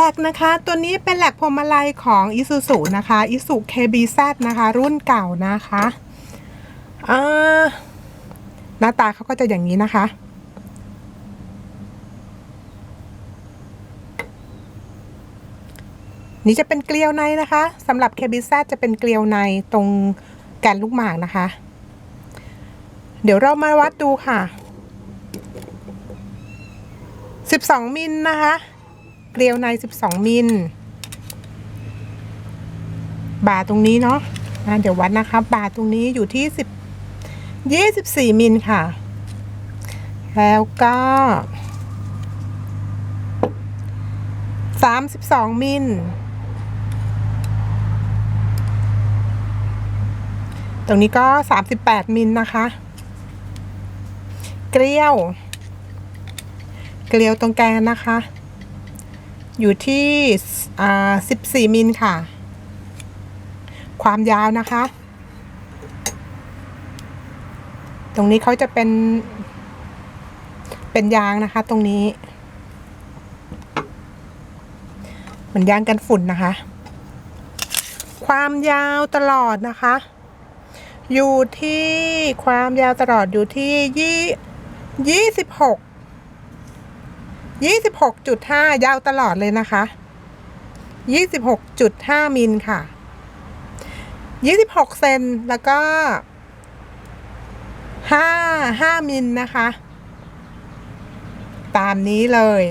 แหลกนะคะ ตัวนี้เป็นแหลกพวงมาลัยของ i s u z u นะคะ i s u KBZ นะคะ รุ่นเก่านะคะหน้าตาเขาก็จะอย่างนี้นะคะ นี่จะเป็นเกลียวในนะคะสำหรับ KBZ จะเป็นเกลียวในตรงแกนลูกหมากนะคะ เดี๋ยวเรามาวัดดูค่ะ 12 มิลนะคะ เกลียวใน 12 มิล บาตรงนี้เนาะะเดี๋ยววัดนะคะ บาตรงนี้อยู่ที่10 24 มิลค่ะ แล้วก็ 32 มิลตรงนี้ก็ 38 มิลนะคะ เกลียว เกลียวตรงแกนนะคะ อยู่ที่14มิลค่ะ ความยาวนะคะ ตรงนี้เขาจะเป็น เป็นยางนะคะ ตรงนี้เหมือนยางกันฝุ่นนะคะ ความยาวตลอดนะคะ อยู่ที่ความยาวตลอดอยู่ที่ยี่ยี่สิบหก ยี่สิบหกจุดห้ายาวตลอดเลยนะคะยี่สิบหกจุดห้ามิลค่ะยี่สิบหกเซนแล้วก็ห้าห้ามิลนะคะ ตามนี้เลย